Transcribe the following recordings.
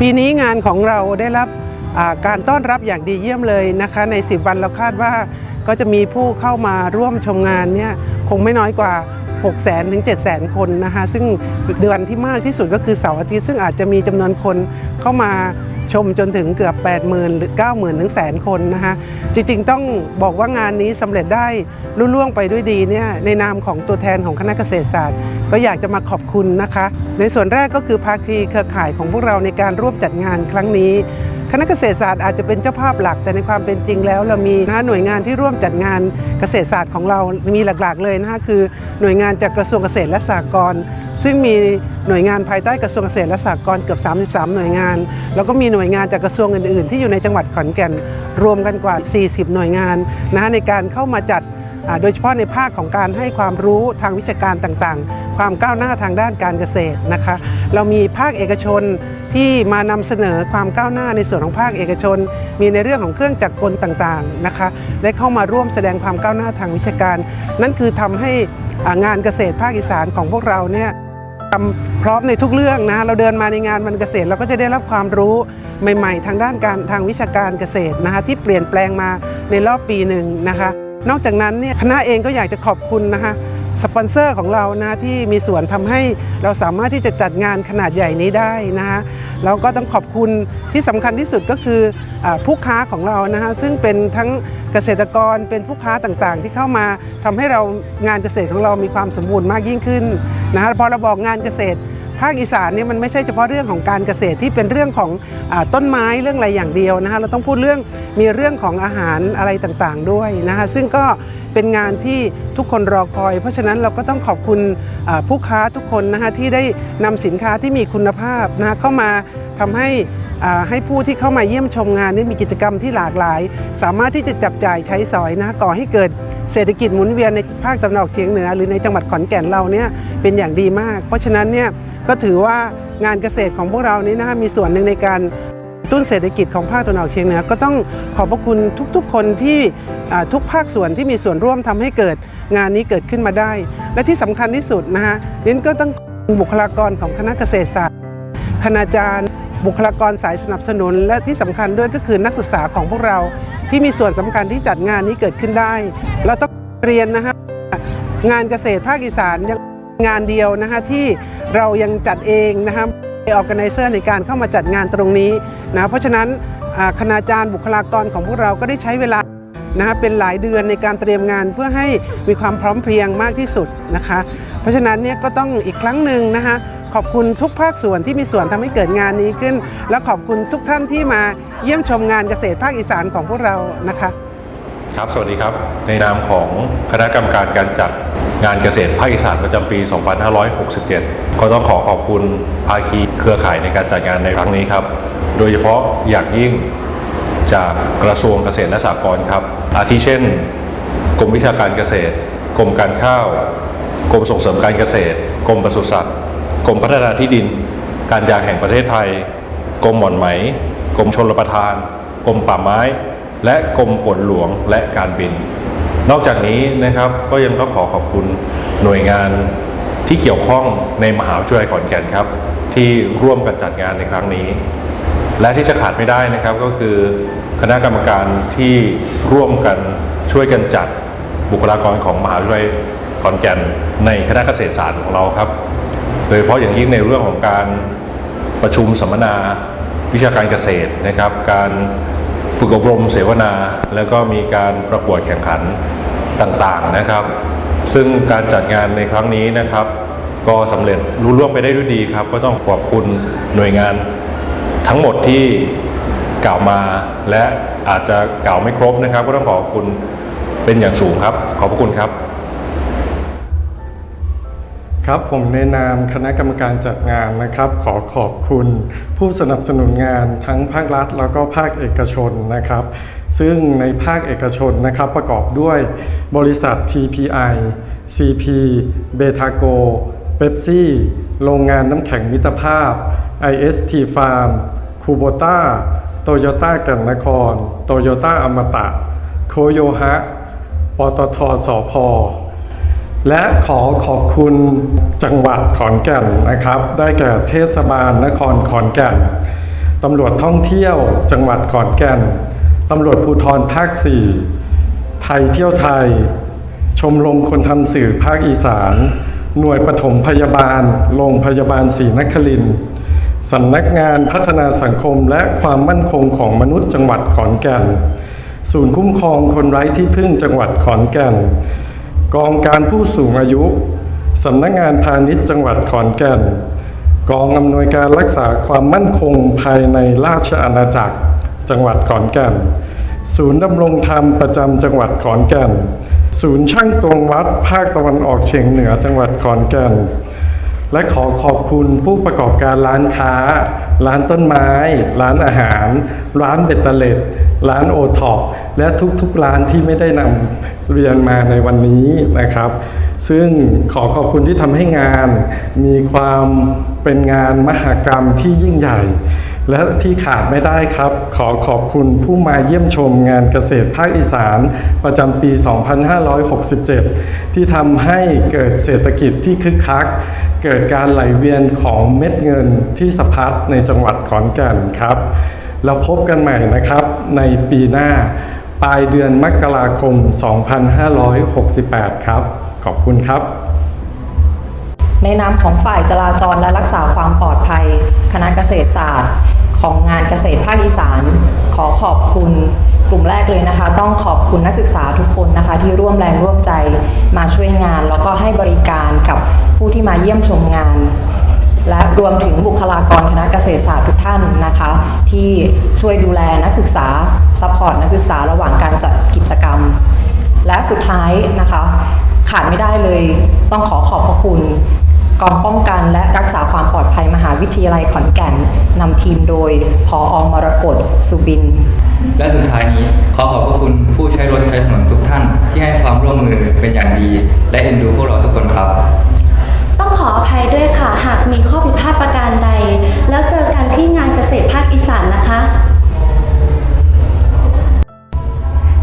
ปีนี้งานของเราได้รับการต้อนรับอย่างดีเยี่ยมเลยนะคะ ใน 10 วันเราคาดว่าก็จะมีผู้เข้ามาร่วมชมงานเนี่ยคงไม่น้อยกว่า 6 0แสนถึง 7 0 0 0 0คนนะคะ ซึ่งเดือนที่มากที่สุดก็คือเสาร์อาทิตย์ซึ่งอาจจะมีจำนวนคนเข้ามา ชมจนถึงเกือบ 80,000 หรือ 90,000 ถึงแสนคนนะคะจริงๆ ต้องบอกว่างานนี้สำเร็จได้รุ่ล่วงไปด้วยดีเนี่ยในนามของตัวแทนของคณะเกษตรศาสตร์ ก็อยากจะมาขอบคุณนะคะ ในส่วนแรกก็คือภาคีเครือข่ายของพวกเราในการร่วมจัดงานครั้งนี้ คณะเกษตรศาสตร์อาจจะเป็นเจ้าภาพหลัก แต่ในความเป็นจริงแล้วเรามีนะหน่วยงานที่ร่วมจัดงานเกษตรศาสตร์ของเรามีหลักๆเลยนะคะคือหน่วยงานจากกระทรวงเกษตรและสหกรณ์ซึ่งมีหน่วยงานภายใต้กระทรวงเกษตรและสหกรณ์เกือบ 33 หน่วยงาน แล้วก็มีหน่วยวยงานจากกระทรวงอื่นๆ ที่อยู่ในจังหวัดขอนแก่นรวมกันกว่า 40 หน่วยงานนะในการเข้ามาจัดโดยเฉพาะในภาคของการให้ความรู้ทางวิชาการต่างๆ ความก้าวหน้าทางด้านการเกษตรนะคะ เรามีภาคเอกชนที่มานำเสนอความก้าวหน้าในส่วนของภาคเอกชน มีในเรื่องของเครื่องจักรกลต่างๆนะคะ ได้เข้ามาร่วมแสดงความก้าวหน้าทางวิชาการ นั่นคือทำให้งานเกษตรภาคอีสานของพวกเราเนี่ย พร้อมในทุกเรื่องนะเราเดินมาในงานมันเกษตรเราก็จะได้รับความรู้ใหม่ ๆ ทางด้านการทางวิชาการเกษตรนะคะที่เปลี่ยนแปลงมาในรอบปีหนึ่งนะคะ นอกจากนั้นเนี่ยคณะเองก็อยากจะขอบคุณนะคะสปอนเซอร์ของเรานะที่มีส่วนทำให้เราสามารถที่จะจัดงานขนาดใหญ่นี้ได้นะคะแล้วก็ต้องขอบคุณที่สำคัญที่สุดก็คืออผู้ค้าของเรานะคะซึ่งเป็นทั้งเกษตรกรเป็นผู้ค้าต่างๆ ที่เข้ามาทำให้เรางานเกษตรของเรามีความสมบูรณ์มากยิ่งขึ้นนะคะพอเราบอกงานเกษตร ภาคอีสานเนี่ยมันไม่ใช่เฉพาะเรื่องของการเกษตรที่เป็นเรื่องของอต้นไม้เรื่องอะไรอย่างเดียวนะคะเราต้องพูดเรื่องมีเรื่องของอาหารอะไรต่างๆด้วยนะคะซึ่งก็เป็นงานที่ทุกคนรอคอย เพราะฉะนั้นเราก็ต้องขอบคุณผู้ค้าทุกคนนะคะที่ได้นำสินค้าที่มีคุณภาพนะคะเข้ามาทำให้อ่าให้ผู้ที่เข้ามาเยี่ยมชมงานนี้มีกิจกรรมที่หลากหลาย สามารถที่จะจับจ่ายใช้สอยนะก่อให้เกิดเศรษฐกิจหมุนเวียนในภาคตะวันออกเฉียงเหนือ หรือในจังหวัดขอนแก่นเราเนี่ยเป็นอย่างดีมาก เพราะฉะนั้นเนี่ยก็ถือว่างานเกษตรของพวกเรานี้นะคะมีส่วนหนึ่งในการตุ้นเศรษฐกิจของภาคตะวันออกเฉียงเหนือก็ต้องขอบพระคุณทุกๆ คนที่ทุกภาคส่วนที่มีส่วนร่วมทำให้เกิดงานนี้เกิดขึ้นมาได้ และที่สำคัญที่สุดนะคะลิ้นก็ต้องบุคลากรของคณะเกษตรศาสตร์คณาจารย์ บุคลากรสายสนับสนุน และที่สำคัญด้วยก็คือนักศึกษาของพวกเราที่มีส่วนสำคัญที่จัดงานนี้เกิดขึ้นได้ เราต้องเรียนนะคะงานเกษตรภาคอีสานยังงานเดียวนะคะที่ เรายังจัดเองนะคะออกแกไนเซอร์ในการเข้ามาจัดงานตรงนี้นะเพราะฉะนั้นคณาจารย์บุคลากรของพวกเราก็ได้ใช้เวลานะคะเป็นหลายเดือนในการเตรียมงานเพื่อให้มีความพร้อมเพรียงมากที่สุดนะคะ เพราะฉะนั้นเนี่ยก็ต้องอีกครั้งหนึ่งนะคะขอบคุณทุกภาคส่วนที่มีส่วนทำให้เกิดงานนี้ขึ้น และขอบคุณทุกท่านที่มาเยี่ยมชมงานเกษตรภาคอีสานของพวกเรานะคะ ครับสวัสดีครับ ในนามของคณะกรรมการการจัด งานเกษตรภาคอีสานประจำปี 2567 ก็ต้องขอขอบคุณภาคีเครือข่ายในการจัดงานในครั้งนี้ครับ โดยเฉพาะอย่างยิ่งจากกระทรวงเกษตรและสหกรณ์ครับ อาทิเช่น กรมวิชาการเกษตร กรมการข้าว กรมส่งเสริมการเกษตร กรมปศุสัตว์ กรมพัฒนาที่ดิน การยางแห่งประเทศไทย กรมหม่อนไหม กรมชลประทาน กรมป่าไม้ และกรมฝนหลวงและการบิน นอกจากนี้นะครับก็ยังต้องขอขอบคุณหน่วยงานที่เกี่ยวข้องในมหาวิทยาลัยขอนแก่นครับ ที่ร่วมกันจัดงานในครั้งนี้ และที่จะขาดไม่ได้นะครับก็คือคณะกรรมการที่ร่วมกันช่วยกันจัดบุคลากรของมหาวิทยาลัยขอนแก่นในคณะเกษตรศาสตร์ของเราครับ โดยเฉพาะอย่างยิ่งในเรื่องของการประชุมสัมมนาวิชาการเกษตรนะครับ การ ฝึกอบรมเสวนา แล้วก็มีการประกวดแข่งขันต่างๆนะครับ ซึ่งการจัดงานในครั้งนี้นะครับ ก็สำเร็จรุ่ล่วงไปได้ด้วยดีครับ ก็ต้องขอบคุณหน่วยงานทั้งหมดที่กล่าวมาและอาจจะกล่าวไม่ครบนะครับ ก็ต้องขอบคุณเป็นอย่างสูงครับ ขอบพระคุณครับ ครับผมในนามคณะกรรมการจัดงานนะครับ ขอขอบคุณ ผู้สนับสนุนงานทั้งภาครัฐ แล้วก็ภาคเอกชนนะครับ ซึ่งในภาคเอกชนนะครับประกอบด้วยบริษัท TPI CP เบทาโกเบปซี่ โรงงานน้ำแข็งมิตรภาพ IST Farm คูโบต้าโตโยต้ากันนคร โตโยต้าอมตะ โคโยฮะ ปตทสพ และขอขอบคุณจังหวัดขอนแก่นนะครับ ได้แก่เทศบาลนครขอนแก่นตำรวจท่องเที่ยวจังหวัดขอนแก่นตำรวจภูธรภาค 4 ไทยเที่ยวไทย ชมรมคนทำสื่อภาคอีสาน หน่วยปฐมพยาบาล โรงพยาบาลศรีนครินสำนักงานพัฒนาสังคมและความมั่นคงของมนุษย์จังหวัดขอนแก่น ศูนย์คุ้มครองคนไร้ที่พึ่งจังหวัดขอนแก่น กองการผู้สูงอายุสำนักงานพาณิชย์จังหวัดขอนแก่น กองอำนวยการรักษาความมั่นคงภายในราชอาณาจักร จังหวัดขอนแก่น ศูนย์ดำรงธรรมประจำจังหวัดขอนแก่น ศูนย์ช่างตวงวัดภาคตะวันออกเฉียงเหนือจังหวัดขอนแก่น และขอขอบคุณผู้ประกอบการร้านค้า ร้านต้นไม้ ร้านอาหาร ร้านเบตเตอร์เล็ด ร้านโอท็อป และทุกๆร้านที่ไม่ได้นำเรียนมาในวันนี้นะครับ ซึ่งขอขอบคุณที่ทำให้งาน มีความเป็นงานมหกรรมที่ยิ่งใหญ่ และที่ขาดไม่ได้ครับ ขอขอบคุณผู้มาเยี่ยมชมงานเกษตรภาคอีสาน ประจำปี 2567 ที่ทำให้เกิดเศรษฐกิจที่คึกคัก เกิดการไหลเวียนของเม็ดเงินที่สะพัดในจังหวัดขอนแก่นครับเราพบกันใหม่นะครับในปีหน้า ปลายเดือนมกราคม 2568 ครับ ขอบคุณครับ ในนามของฝ่ายจราจรและรักษาความปลอดภัย คณะเกษตรศาสตร์ ของงานเกษตรภาคอีสาน ขอขอบคุณกลุ่มแรกเลยนะคะ ต้องขอบคุณนักศึกษาทุกคนนะคะ ที่ร่วมแรงร่วมใจมาช่วยงาน แล้วก็ให้บริการกับผู้ที่มาเยี่ยมชมงาน และรวมถึงบุคลากรคณะเกษตรศาสตร์ทุกท่านนะคะ ที่ช่วยดูแลนักศึกษาซัพพอร์ตนักศึกษาระหว่างการจัดกิจกรรม และสุดท้ายนะคะ ขาดไม่ได้เลยต้องขอขอบพระคุณกองป้องกันและรักษาความปลอดภัยมหาวิทยาลัยขอนแก่นนำทีมโดยพออมรกตสุบิน และสุดท้ายนี้ขอขอบพระคุณผู้ใช้รถใช้ถนนทุกท่าน ที่ให้ความร่วมมือเป็นอย่างดี และเอ็นดูพวกเราทุกคนครับ ภัยด้วยค่ะ หากมีข้อผิดพลาดประการใด แล้วเจอกันที่งานเกษตรภาคอีสานนะคะ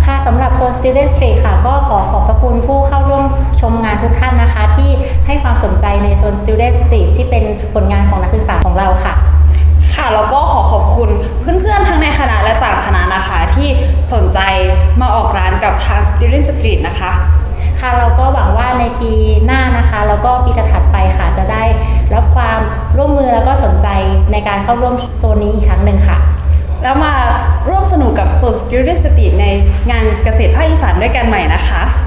ค่ะสำหรับโซน Student Street ค่ะ ก็ขอขอบพระคุณผู้เข้าร่วมชมงานทุกท่านนะคะ ที่ให้ความสนใจในโซน Student Street ที่เป็นผลงานของนักศึกษาของเราค่ะ ค่ะแล้วก็ขอขอบคุณเพื่อนๆทั้งในคณะและต่างคณะนะคะ ที่สนใจมาออกร้านกับทาง Student Street นะคะ ค่ะเราก็หวังว่าในปีหน้านะคะ แล้วก็ปีถัดไปค่ะจะได้รับความร่วมมือแล้วก็สนใจในการเข้าร่วมโซนนี้อีกครั้งหนึ่งค่ะ แล้วมาร่วมสนุกกับ Soul Student Street ในงานเกษตรภาคอีสานด้วยกันใหม่นะคะ